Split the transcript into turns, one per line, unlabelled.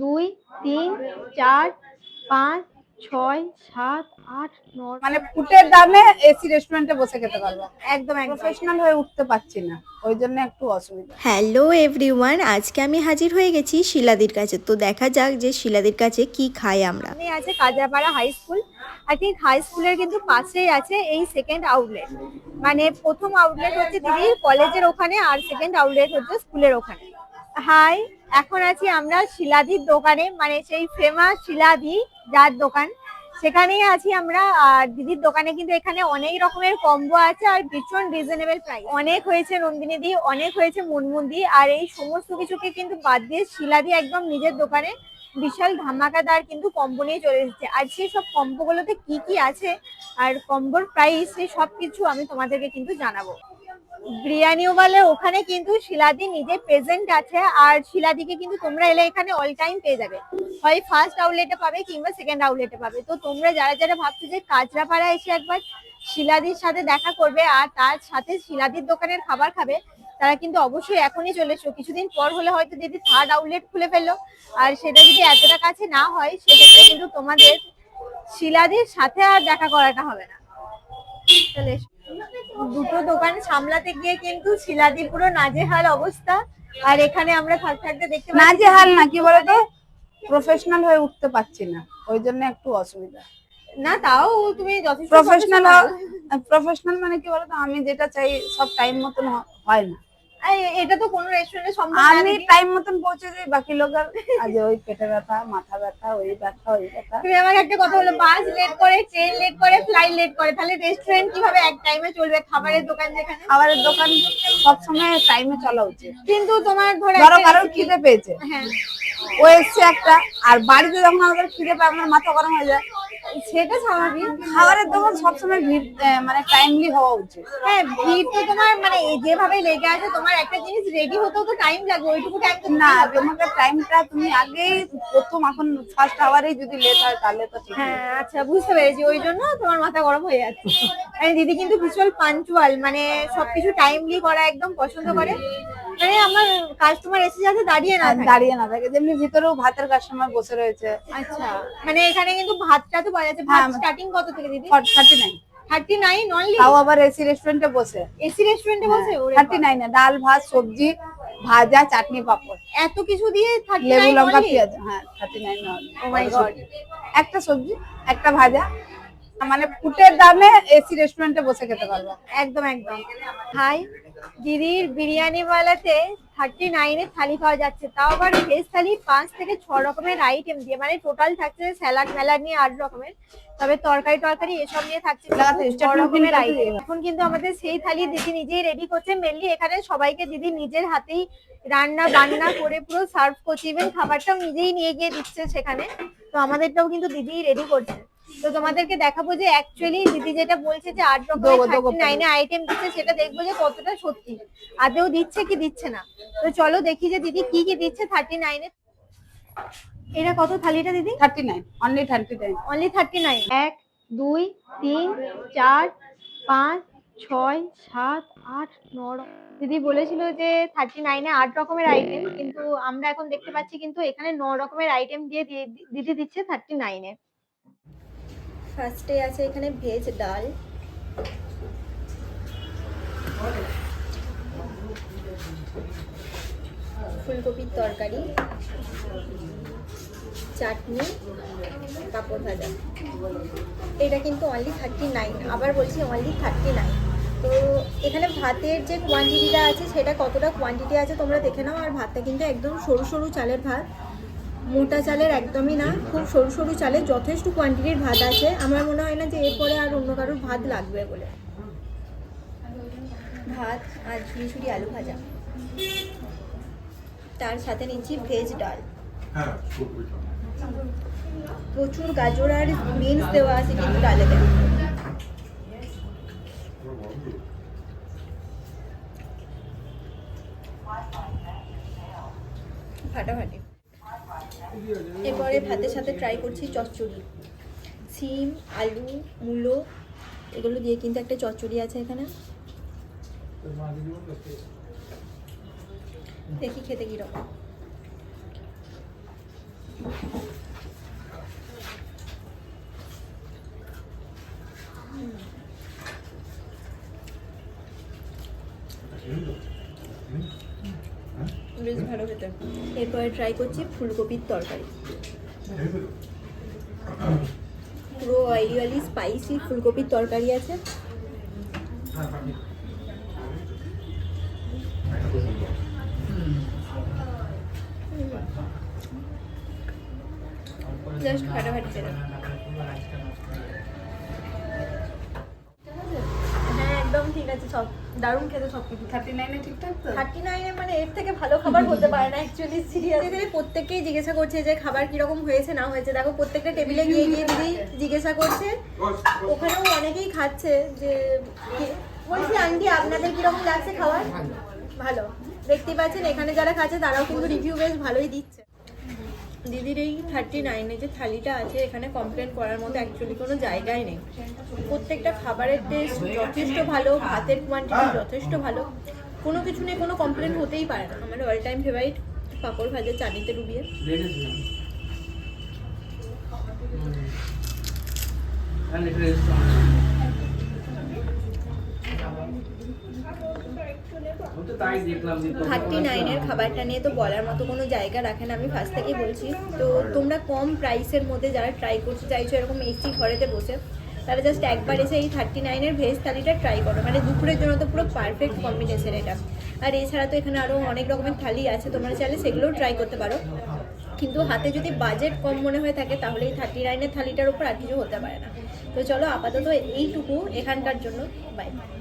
দুই তিন চার পাঁচ ছয় সাত আট নয়
মানে ফুটের দামে এসি রেস্টুরেন্টে বসে খেতে পারবো একদম প্রফেশনাল হয়ে উঠতে পারছি না ওই জন্য একটু অসুবিধা
হ্যালো এভরিওয়ান আজকে আমি হাজির হয়ে গেছি শিলাদির কাছে তো দেখা যাক যে শিলাদির কাছে কি খাই আমরা আমি আছে Kazapara high school I think high স্কুলের কিন্তু পাশেই আছে এই সেকেন্ড আউটলেট মানে প্রথম আউটলেট হচ্ছে দিদি কলেজের ওখানে আর সেকেন্ড আউটলেট হচ্ছে স্কুলের ওখানে হাই এখন আছি আমরা শিলাদির দোকানে মানে সেই ফেমাস শিলাদি যার দোকান সেখানেই আছি আমরা আর দিদির দোকানে কিন্তু এখানে অনেক রকমের কম্বো আছে আর ভীষণ রিজনেবল প্রাইস অনেক হয়েছে নন্দিনী দি অনেক হয়েছে মুনমুন দি আর এই সমস্ত কিছুকে কিন্তু বাদ দিয়ে শিলাদি একদম নিজের দোকানে বিশাল ধামাকাদার কিন্তু কম্বো নিয়ে চলে এসেছে আর সেই সব কম্বোগুলোতে কি কি আছে আর কম্বোর প্রাইস সেই সব কিছু আমি তোমাদেরকে কিন্তু জানাবো বিরিয়ানিওয়ালে ওখানে কিন্তু শিলাদি নিজে প্রেজেন্ট আছে আর শিলাদিকে কিন্তু তোমরা এলে এখানে অল টাইম পেয়ে যাবে হয় ফার্স্ট আউটলেটে পাবে কিংবা সেকেন্ড আউটলেটে পাবে তো তোমরা যারা যারা ভাবছো যে কাঁচরাপাড়া এসে একবার শিলাদির সাথে দেখা করবে আর তার সাথে শিলাদির দোকানের খাবার খাবে তারা কিন্তু অবশ্যই এখনই চলে এসো কিছুদিন পর হলে হয়তো দিদি থার্ড আউটলেট খুলে ফেললো আর সেটা যদি এতটা কাছে না হয় সেক্ষেত্রে কিন্তু তোমাদের শিলাদির সাথে আর দেখা করাটা হবে না চলে এসো দুটো দোকান সামলাতে গিয়ে কিন্তু শিলাদি পুরো নাজেহাল অবস্থা আর এখানে আমরা থাকতে থাকতে দেখতে
নাজেহাল না কি বলতো প্রফেশনাল হয়ে উঠতে পারছি না ওই জন্য একটু অসুবিধা
না তাও তুমি যথেষ্ট
প্রফেশনাল প্রফেশনাল মানে কি বলতো আমি যেটা চাই সব টাইম মতন হয় না
এটা তো কোনো রেস্টুরেন্টে সম্ভব
আমি টাইম মতন পৌঁছে যাই বাকি লোক আজ ওই পেটে ব্যথা মাথা ব্যথা ওই ব্যথা ওই ব্যথা
তুমি আমাকে একটা কথা বলো বাস লেট করে ট্রেন লেট করে ফ্লাইট লেট করে তাহলে রেস্টুরেন্ট কিভাবে এক টাইমে চলবে খাবারের দোকান যেখানে
খাবারের দোকান সব সময় টাইমে চলা উচিত
কিন্তু তোমার ধরো
ধরো কারোর খিদে পেয়েছে হ্যাঁ ও এসছে একটা আর বাড়িতে যখন আমাদের খিদে পায় আমার মাথা গরম হয়ে যায়
সেটা স্বাভাবিক
খাবারের দোকান সবসময় ভিড় মানে টাইমলি হওয়া উচিত
হ্যাঁ ভিড় তো তোমার মানে যেভাবে লেগে আছে তোমার একটা জিনিস রেডি হতেও তো টাইম লাগে ওইটুকু একদম
না তোমাকে টাইমটা তুমি আগে প্রথম এখন ফার্স্ট আওয়ারে যদি লেট হয় তাহলে তো
হ্যাঁ আচ্ছা বুঝতে পেরেছি ওই জন্য তোমার মাথা গরম হয়ে যাচ্ছে দিদি কিন্তু ভীষণ পাঞ্চুয়াল মানে সবকিছু টাইমলি করা একদম পছন্দ করে মানে আমার কাস্টমার এসে যাতে দাঁড়িয়ে না থাকে।
দাঁড়িয়ে না থাকে যেমনি ভিতরেও ভাতের কাস্টমার বসে রয়েছে
আচ্ছা মানে এখানে কিন্তু ভাতটা তো পাওয়া যাচ্ছে হ্যাঁ, ভাত স্টার্টিং কত থেকে দিদি বসে এসি হ্যাঁ,
ডাল ভাত সবজি ভাজা চাটনি পাপড়
এত কিছু দিয়ে লেবু লঙ্কা
পেঁয়াজ হ্যাঁ oh একটা সবজি একটা ভাজা মানে ফুটের দামে এসি রেস্টুরেন্টে বসে খেতে পারবো
একদম একদম হাই দিদির বিরিয়ানিওয়ালাতে থার্টি নাইনের থালি পাওয়া যাচ্ছে তাও আবার ভেজ থালি পাঁচ থেকে ছ রকমের আইটেম দিয়ে মানে টোটাল থাকছে স্যালাড ম্যালাড নিয়ে আট রকমের তবে তরকারি টরকারি এসব নিয়ে থাকছে রকমের আইটেম এখন কিন্তু আমাদের সেই থালি দিদি নিজেই রেডি করছে মেনলি এখানে সবাইকে দিদি নিজের হাতেই রান্না বান্না করে পুরো সার্ভ করছে ইভেন খাবারটাও নিজেই নিয়ে গিয়ে দিচ্ছে সেখানে তো আমাদেরটাও কিন্তু দিদি রেডি করছে তো তোমাদেরকে দেখাবো যে অ্যাকচুয়ালি দিদি যেটা বলছে যে আট রকমের নাইনে আইটেম দিচ্ছে সেটা দেখবো যে কতটা সত্যি আদেও দিচ্ছে কি দিচ্ছে না তো চলো দেখি যে দিদি কি কি দিচ্ছে থার্টি নাইনে এটা কত থালিটা দিদি
thirty nine only thirty nine
only thirty nine এক দুই তিন চার পাঁচ ছয় সাত আট নয় দিদি বলেছিল যে থার্টি নাইনে আট রকমের আইটেম কিন্তু আমরা এখন দেখতে পাচ্ছি কিন্তু এখানে ন রকমের আইটেম দিয়ে দিদি দিচ্ছে থার্টি নাইনে ফার্স্টে আছে এখানে ভেজ ডাল ফুলকপির তরকারি চাটনি কাপড় ভাজা এটা কিন্তু অনলি থার্টি নাইন আবার বলছি অনলি থার্টি নাইন তো এখানে ভাতের যে কোয়ান্টিটিটা আছে সেটা কতটা কোয়ান্টিটি আছে তোমরা দেখে নাও আর ভাতটা কিন্তু একদম সরু সরু চালের ভাত মোটা চালের একদমই না খুব সরু সরু চালে যথেষ্ট কোয়ান্টিটির ভাত আছে আমার মনে হয় না যে এরপরে আর অন্য কারোর ভাত লাগবে বলে ভাত আর ঝুড়ি আলু ভাজা তার সাথে নিচ্ছি ভেজ হ্যাঁ, ডাল প্রচুর গাজর আর বিনস দেওয়া আছে কিন্তু ডালেতে ফাটাফাটি এরপরে ভাতের সাথে ট্রাই করছি চচ্চড়ি সিম আলু মূলো এগুলো দিয়ে কিন্তু একটা চচ্চড়ি আছে এখানে দেখি খেতে রকম বেশ ভালো খেতে এরপরে ট্রাই করছি ফুলকপির তরকারি পুরো অয়েলি স্পাইসি ফুলকপির তরকারি আছে জাস্ট ফাটাফাটি খেলাম আছে সব দারুণ খেতে সব কিছু
থার্টি নাইনে ঠিকঠাক
থার্টি নাইনে মানে এর থেকে ভালো খাবার হতে পারে না অ্যাকচুয়ালি সিরিয়াসলি প্রত্যেককেই জিজ্ঞাসা করছে যে খাবার কিরকম হয়েছে না হয়েছে দেখো প্রত্যেকটা টেবিলে গিয়ে গিয়ে দিদি জিজ্ঞাসা করছে ওখানেও অনেকেই খাচ্ছে যে বলছি আন্টি আপনাদের কিরকম লাগছে খাবার ভালো দেখতে পাচ্ছেন এখানে যারা খাচ্ছে তারাও কিন্তু রিভিউ বেশ ভালোই দিচ্ছে দিদির এই থার্টি নাইনে যে থালিটা আছে এখানে কমপ্লেন করার মতো অ্যাকচুয়ালি কোনো জায়গায় নেই প্রত্যেকটা খাবারের টেস্ট যথেষ্ট ভালো ভাতের কোয়ান্টিটি যথেষ্ট ভালো কোনো কিছু নিয়ে কোনো কমপ্লেন হতেই পারে না আমার অল টাইম ফেভারিট পাঁপড় ভাজা চানিতে ডুবিয়ে
থার্টি নাইনের খাবারটা নিয়ে তো বলার মতো কোনো জায়গা রাখে না আমি ফার্স্ট থেকেই বলছি
তো তোমরা কম প্রাইসের মধ্যে যারা ট্রাই করতে চাইছো এরকম এসি ঘরেতে বসে তারা জাস্ট একবার এসে এই থার্টি নাইনের ভেজ থালিটা ট্রাই করো মানে দুপুরের জন্য তো পুরো পারফেক্ট কম্বিনেশন এটা আর এছাড়া তো এখানে আরও অনেক রকমের থালি আছে তোমরা চাইলে সেগুলোও ট্রাই করতে পারো কিন্তু হাতে যদি বাজেট কম মনে হয়ে থাকে তাহলে এই থার্টি নাইনের থালিটার উপর আর কিছু হতে পারে না তো চলো আপাতত এইটুকু এখানকার জন্য বাই